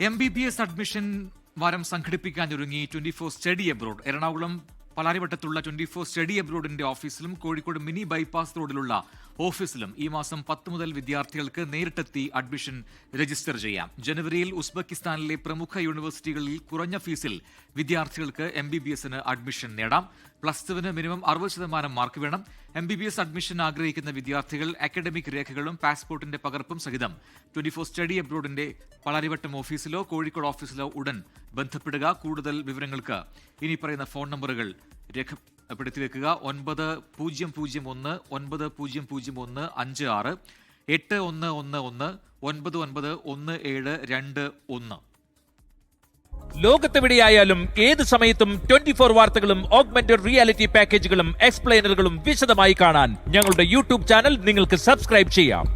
M B B S admission വാരം സംഘടിപ്പിക്കാനൊരുങ്ങി twenty four study abroad Ernakulam പലാരിവട്ടത്തുള്ള twenty four study അബ്രോഡിന്റെ ഓഫീസിലും Kozhikode mini bypass റോഡിലുള്ള ഓഫീസിലും ഈ മാസം പത്ത് മുതൽ വിദ്യാർത്ഥികൾക്ക് നേരിട്ടെത്തി അഡ്മിഷൻ രജിസ്റ്റർ ചെയ്യാം. ജനുവരിയിൽ ഉസ്ബെക്കിസ്ഥാനിലെ പ്രമുഖ യൂണിവേഴ്സിറ്റികളിൽ കുറഞ്ഞ ഫീസിൽ വിദ്യാർത്ഥികൾക്ക് എം ബി ബി എസിന് അഡ്മിഷൻ നേടാം. പ്ലസ് ടുവിന് മിനിമം അറുപത് ശതമാനം മാർക്ക് വേണം. M B B S admission ആഗ്രഹിക്കുന്ന വിദ്യാർത്ഥികൾ അക്കാഡമിക് രേഖകളും പാസ്പോർട്ടിന്റെ പകർപ്പും സഹിതം ട്വന്റി ഫോർ സ്റ്റഡി അബ്രോഡിന്റെ പളാരിവട്ടം ഓഫീസിലോ കോഴിക്കോട് ഓഫീസിലോ ഉടൻ ബന്ധപ്പെടുക. കൂടുതൽ വിവരങ്ങൾക്ക് ഇനി പറയുന്ന ഫോൺ നമ്പറുകൾ രേഖപ്പെടുത്തി വെക്കുക ഒൻപത് പൂജ്യം പൂജ്യം ഒന്ന് ഒൻപത് പൂജ്യം പൂജ്യം ഒന്ന് അഞ്ച് ആറ് എട്ട് ഒന്ന് ഒന്ന് ഒന്ന് ഒൻപത് ഒൻപത് ഒന്ന് ഏഴ് രണ്ട് ഒന്ന്. ലോകത്തെവിടെയായാലും ഏത് സമയത്തും ട്വന്റി ഫോർ വാർത്തകളും ഓഗ്മെന്റഡ് റിയാലിറ്റി പാക്കേജുകളും എക്സ്പ്ലെയിനറുകളും വിശദമായി കാണാൻ ഞങ്ങളുടെ യൂട്യൂബ് ചാനൽ നിങ്ങൾക്ക് സബ്സ്ക്രൈബ് ചെയ്യാം.